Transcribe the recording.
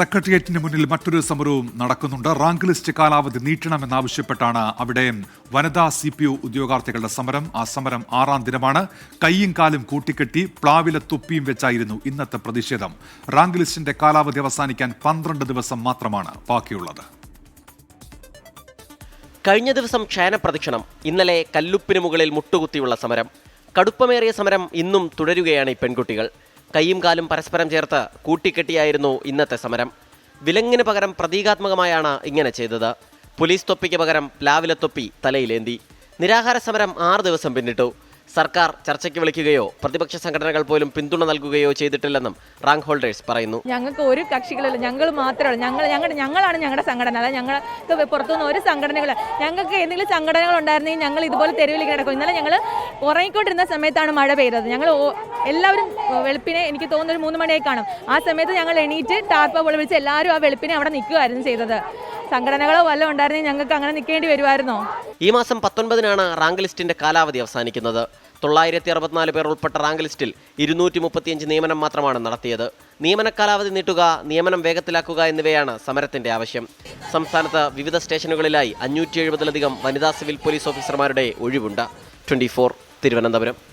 സെക്രട്ടേറിയറ്റിന് മുന്നിൽ മറ്റൊരു സമരവും നടക്കുന്നുണ്ട്. റാങ്ക് ലിസ്റ്റ് കാലാവധി നീട്ടണമെന്നാവശ്യപ്പെട്ടാണ് അവിടെ വനിതാ സി പി യു ഉദ്യോഗാർത്ഥികളുടെ സമരം. ആ സമരം ആറാം ദിനമാണ്. കൈയും കാലും കൂട്ടിക്കെട്ടി പ്ലാവിലെ തൊപ്പിയും വെച്ചായിരുന്നു ഇന്നത്തെ പ്രതിഷേധം. റാങ്ക് ലിസ്റ്റിന്റെ കാലാവധി അവസാനിക്കാൻ പന്ത്രണ്ട് ദിവസം മാത്രമാണ് ബാക്കിയുള്ളത്. കഴിഞ്ഞ ദിവസം ക്ഷയന പ്രദക്ഷിണം ഇന്നലെ കല്ലുപ്പിന് മുകളിൽ മുട്ടുകുത്തിയുള്ള സമരം. കടുപ്പമേറിയ സമരം ഇന്നും തുടരുകയാണ് ഈ പെൺകുട്ടികൾ. കൈയും കാലും പരസ്പരം ചേർത്ത് കൂട്ടിക്കെട്ടിയായിരുന്നു ഇന്നത്തെ സമരം. വിലങ്ങിന് പകരം പ്രതീകാത്മകമായാണ് ഇങ്ങനെ ചെയ്തത്. പോലീസ് തൊപ്പിക്ക് പകരം പ്ലാവിലെ തൊപ്പി തലയിലേന്തി. നിരാഹാര സമരം ആറ് ദിവസം പിന്നിട്ടു. സർക്കാർ ചർച്ചയ്ക്ക് വിളിക്കുകയോ പ്രതിപക്ഷ സംഘടനകൾ പോലും പിന്തുണ നൽകുകയോ ചെയ്തിട്ടില്ലെന്നും റാങ്ക് ഹോൾഡേഴ്സ് പറയുന്നു. ഞങ്ങൾക്ക് ഒരു കക്ഷികളില്ല. ഞങ്ങൾ മാത്രമേ ഉള്ളൂ. ഞങ്ങൾ ഞങ്ങളുടെ ഞങ്ങളാണ് ഞങ്ങളുടെ സംഘടന. അല്ല ഞങ്ങൾക്ക് പുറത്തുനിന്ന് ഒരു സംഘടനകൾ ഞങ്ങൾക്ക് എന്തെങ്കിലും സംഘടനകൾ ഉണ്ടായിരുന്നെങ്കിൽ ഞങ്ങൾ ഇതുപോലെ തെരുവിലേക്ക് കിടക്കും. ഇന്നലെ ഞങ്ങൾ ഉറങ്ങിക്കൊണ്ടിരുന്ന സമയത്താണ് മഴ പെയ്തത്. ഞങ്ങൾ എല്ലാവരും വെളുപ്പിനെ എനിക്ക് തോന്നുന്ന ഒരു മൂന്ന് മണിയായി കാണും. ആ സമയത്ത് ഞങ്ങൾ എണീറ്റ് ടാർപ്പ പോലെ വിളിച്ച് എല്ലാവരും ആ വെളുപ്പിനെ അവിടെ നിൽക്കുമായിരുന്നു ചെയ്തത്. സംഘടനകളോ വല്ലതും ഉണ്ടായിരുന്നെങ്കിൽ ഞങ്ങൾക്ക് അങ്ങനെ നിൽക്കേണ്ടി വരുമായിരുന്നോ? ഈ മാസം പത്തൊൻപതിനാണ് റാങ്ക് ലിസ്റ്റിന്റെ കാലാവധി അവസാനിക്കുന്നത്. തൊള്ളായിരത്തി അറുപത്തിനാല് പേർ ഉൾപ്പെട്ട റാങ്ക് ലിസ്റ്റിൽ ഇരുന്നൂറ്റി മുപ്പത്തിയഞ്ച് നിയമനം മാത്രമാണ് നടത്തിയത്. നിയമന കാലാവധി നീട്ടുക നിയമനം വേഗത്തിലാക്കുക എന്നിവയാണ് സമരത്തിന്റെ ആവശ്യം. സംസ്ഥാനത്ത് വിവിധ സ്റ്റേഷനുകളിലായി അഞ്ഞൂറ്റി എഴുപതിലധികം വനിതാ സിവിൽ പോലീസ് ഓഫീസർമാരുടെ ഒഴിവുണ്ട്. ട്വന്റി തിരുവനന്തപുരം.